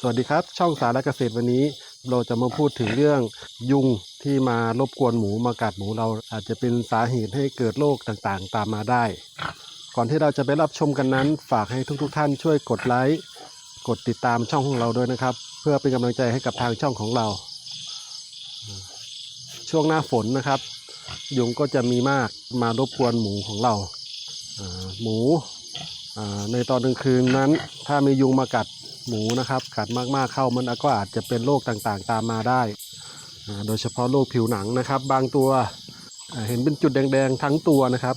สวัสดีครับ ช่องสารเกษตรวันนี้ เราจะมาพูดถึงเรื่องยุงที่มารบกวนหมูมากัดหมูเราอาจจะเป็นสาเหตุให้เกิดโรคต่างๆ ตามมาได้ ก่อนที่เราจะไปรับชมกันนั้น ฝากให้ทุกๆท่านช่วยกดไลค์กดติดตามช่องของเราด้วยนะครับ เพื่อเป็นกำลังใจให้กับทางช่องของเรา ช่วงหน้าฝนนะครับ ยุงก็จะมีมากมารบกวนหมูของเราหมูในตอนกลางคืนนั้น ถ้ามียุงมากัด หมูนะครับกัดมากๆเข้ามันก็อาจจะเป็นโรคต่างๆตามมาได้ โดยเฉพาะโรคผิวหนังนะครับ บางตัวเห็นเป็นจุดแดงๆทั้งตัวนะครับ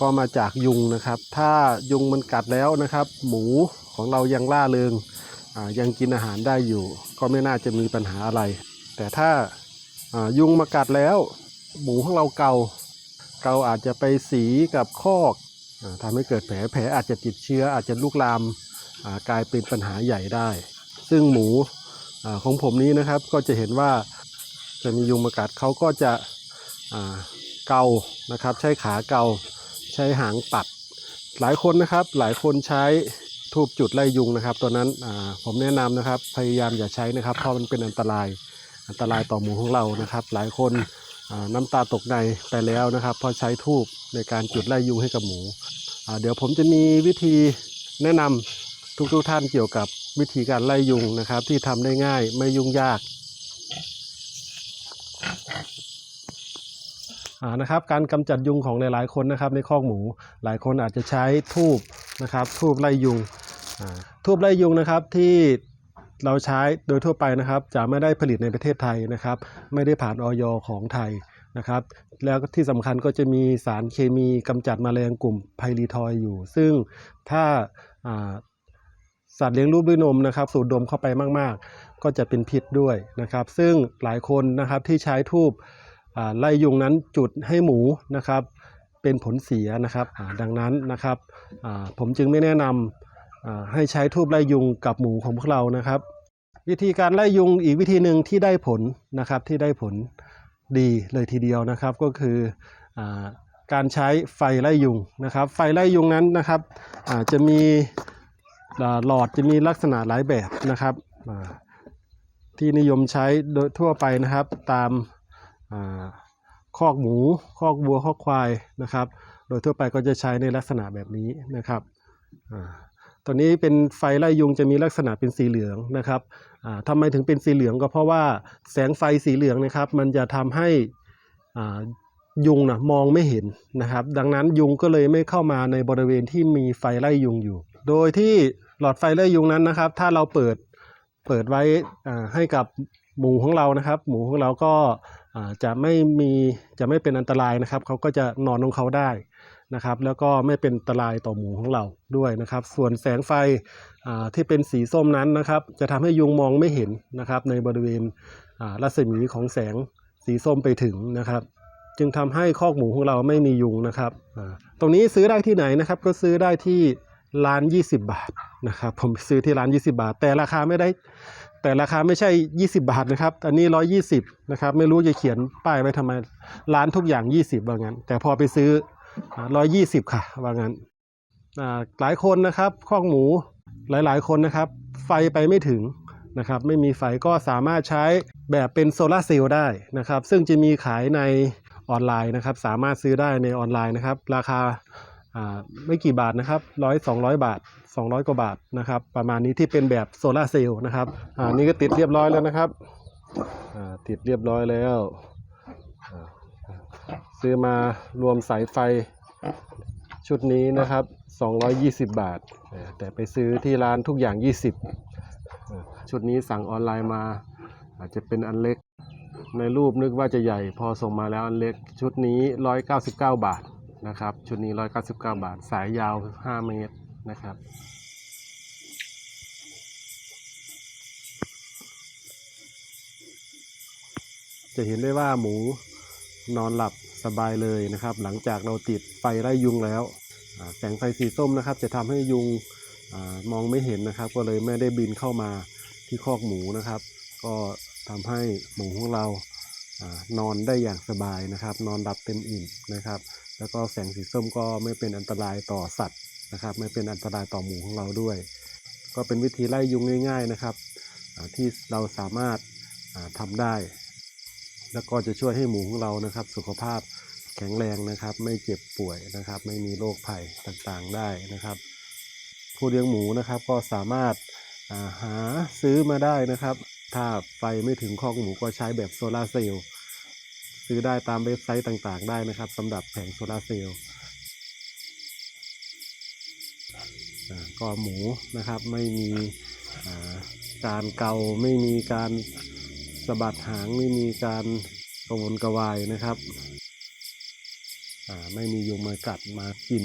ก็มาจากยุงนะครับ ถ้ายุงมันกัดแล้วนะครับ หมูของเรายังล่าเริงอ่ายังกินอาหารได้อยู่ ก็ไม่น่าจะมีปัญหาอะไร แต่ถ้ายุงมากัดแล้ว หมูของเราเกาเกาอาจจะไปสีกับคอกทำให้เกิดแผลแผลอาจจะติดเชื้ออาจจะลุกลาม กลายเป็นปัญหาใหญ่ได้ ซึ่งหมูอของผมนี้นะครับก็จะเห็นว่าจะมียุงมากัดเขาก็จะเกานะครับ ใช้ขาเกาใช้หางปัด หลายคนนะครับหลายคนใช้ทูบจุดไล่ยุงนะครับ ตัวนั้นผมแนะนำนะครับพยายามอย่าใช้นะครับ เพราะมันเป็นอันตรายอันตรายต่อหมูของเรานะครับ หลายคนน้ำตาตกในไปแล้วนะครับพราะใช้ทูบในการจุดไล่ยุงให้กับหมู เดี๋ยวผมจะมีวิธีแนะนำ ทุกๆทท่านเกี่ยวกับวิธีการไล่ยุงนะครับ ที่ทำได้ง่ายไม่ยุ่งยากานะครับการกำจัดยุงของหลายๆคนนะครับในคอกหมู หลายคนอาจจะใช้ทูบนะครับทูบไล่ยุงทูบไล่ยุงนะครับที่เราใช้โดยทั่วไปนะครับ จะไม่ได้ผลิตในประเทศไทยนะครับ ไม่ได้ผ่านออยของไทยนะครับ แล้วที่สำคัญก็จะมีสารเคมีกำจัดแมลงกลุ่มไพรีทอยอยู่ ซึ่งถ้า สัตว์เลี้ยงลูกด้วยนมนะครับ สูดดมเข้าไปมาก ๆ ก็จะเป็นพิษด้วยนะครับ ซึ่งหลายคนนะครับที่ใช้ทูบไล่ยุงนั้นจุดให้หมูนะครับ เป็นผลเสียนะครับดังนั้นนะครับผมจึงไม่แนะนำให้ใช้ทูบไล่ยุงกับหมูของพวกเรานะครับ วิธีการไล่ยุงอีกวิธีหนึ่งที่ได้ผลนะครับที่ได้ผลดีเลยทีเดียวนะครับก็คืออการใช้ไฟไล่ยุงนะครับ ไฟไล่ยุงนั้นนะครับจะมี หลอดจะมีลักษณะหลายแบบนะครับ ที่นิยมใช้โดยทั่วไปนะครับ ตามคอกหมูคอกวัวคอกควายนะครับ โดยทั่วไปก็จะใช้ในลักษณะแบบนี้นะครับตัวนี้เป็นไฟไล่ยุงจะมีลักษณะเป็นสีเหลืองนะครับทำไมถึงเป็นสีเหลืองก็เพราะว่าแสงไฟสีเหลืองนะครับ มันจะทำให้ยุงนะมองไม่เห็นนะครับ ดังนั้นยุงก็เลยไม่เข้ามาในบริเวณที่มีไฟไล่ยุงอยู่ โดยที่ หลอดไฟไล่ยุงนั้นนะครับ ถ้าเราเปิดเปิดไว้อ่าให้กับหมูของเรานะครับ หมูของเราก็จะไม่มีจะไม่เป็นอันตรายนะครับเขาก็จะนอนของเขาได้นะครับ แล้วก็ไม่เป็นอันตรายต่อหมูของเราด้วยนะครับ ส่วนแสงไฟอ่าที่เป็นสีส้มนั้นนะครับ จะทำให้ยุงมองไม่เห็นนะครับ ในบริเวณอ่ารัศมีของแสงสีส้มไปถึงนะครับ จึงทำให้คอกหมูของเราไม่มียุงนะครับอ่าตรงนี้ซื้อได้ที่ไหนนะครับ ก็ซื้อได้ที่ ร้าน20 บาทนะครับผมซื้อที่ร้าน 20 บาท แต่ราคาไม่ได้ แต่ราคาไม่ใช่ 20 บาทนะครับ อันนี้ 120นะครับไม่รู้จะเขียนป้ายไว้ทำไมร้านทุกอย่าง 20 ว่างั้น แต่พอไปซื้อร้อยยี่สิบค่ะ ว่างั้นหลายคนนะครับคอกหมูหลายๆ คนนะครับ ไฟไปไม่ถึงนะครับไม่มีไฟก็สามารถใช้แบบเป็นโซลาเซลล์ได้นะครับ ซึ่งจะมีขายในออนไลน์นะครับ สามารถซื้อได้ในออนไลน์นะครับ ราคา ไม่กี่บาทนะครับร้อยสองร้อยบาท 200 กว่าบาทนะครับ ประมาณนี้ที่เป็นแบบโซลาเซลล์นะครับอ่านี่ก็ติดเรียบร้อยแล้วนะครับอ่าติดเรียบร้อยแล้ว ซื้อมารวมสายไฟชุดนี้นะครับ 220 บาท แต่ไปซื้อที่ร้านทุกอย่าง 20 ชุดนี้สั่งออนไลน์มา อาจจะเป็นอันเล็ก ในรูปนึกว่าจะใหญ่พอส่งมาแล้วอันเล็ก ชุดนี้ 199 บาท นะครับ ชุดนี้ 199 บาท สายยาว 5 เมตรนะครับ จะเห็นได้ว่าหมูนอนหลับสบายเลยนะครับ หลังจากเราติดไฟไล่ยุงแล้ว แสงไฟสีส้มนะครับ จะทำให้ยุงอมองไม่เห็นนะครับ ก็เลยไม่ได้บินเข้ามาที่คอกหมูนะครับ ก็ทำให้หมูของเรา นอนได้อย่างสบายนะครับ นอนหลับเต็มอิ่มนะครับ แล้วก็แสงสีส้มก็ไม่เป็นอันตรายต่อสัตว์นะครับ ไม่เป็นอันตรายต่อหมูของเราด้วย ก็เป็นวิธีไล่ยุงง่าย ๆนะครับที่เราสามารถอ่าทำได้ แล้วก็จะช่วยให้หมูของเรานะครับ สุขภาพแข็งแรงนะครับ ไม่เจ็บป่วยนะครับ ไม่มีโรคภัยต่างๆได้นะครับ ผู้เลี้ยงหมูนะครับก็สามารถาหาซื้อมาได้นะครับ ถ้าไฟไม่ถึงคอกหมูก็ใช้แบบโซลาร์เซลล์ซื้อได้ตามเว็บไซต์ต่างๆ ได้นะครับสำหรับแผงโซลาร์เซลล์ก็หมูนะครับไม่มีการเกาไม่มีการสะบัดหางไม่มีการกระวนกระวายนะครับไม่มียุงมากัดมากิน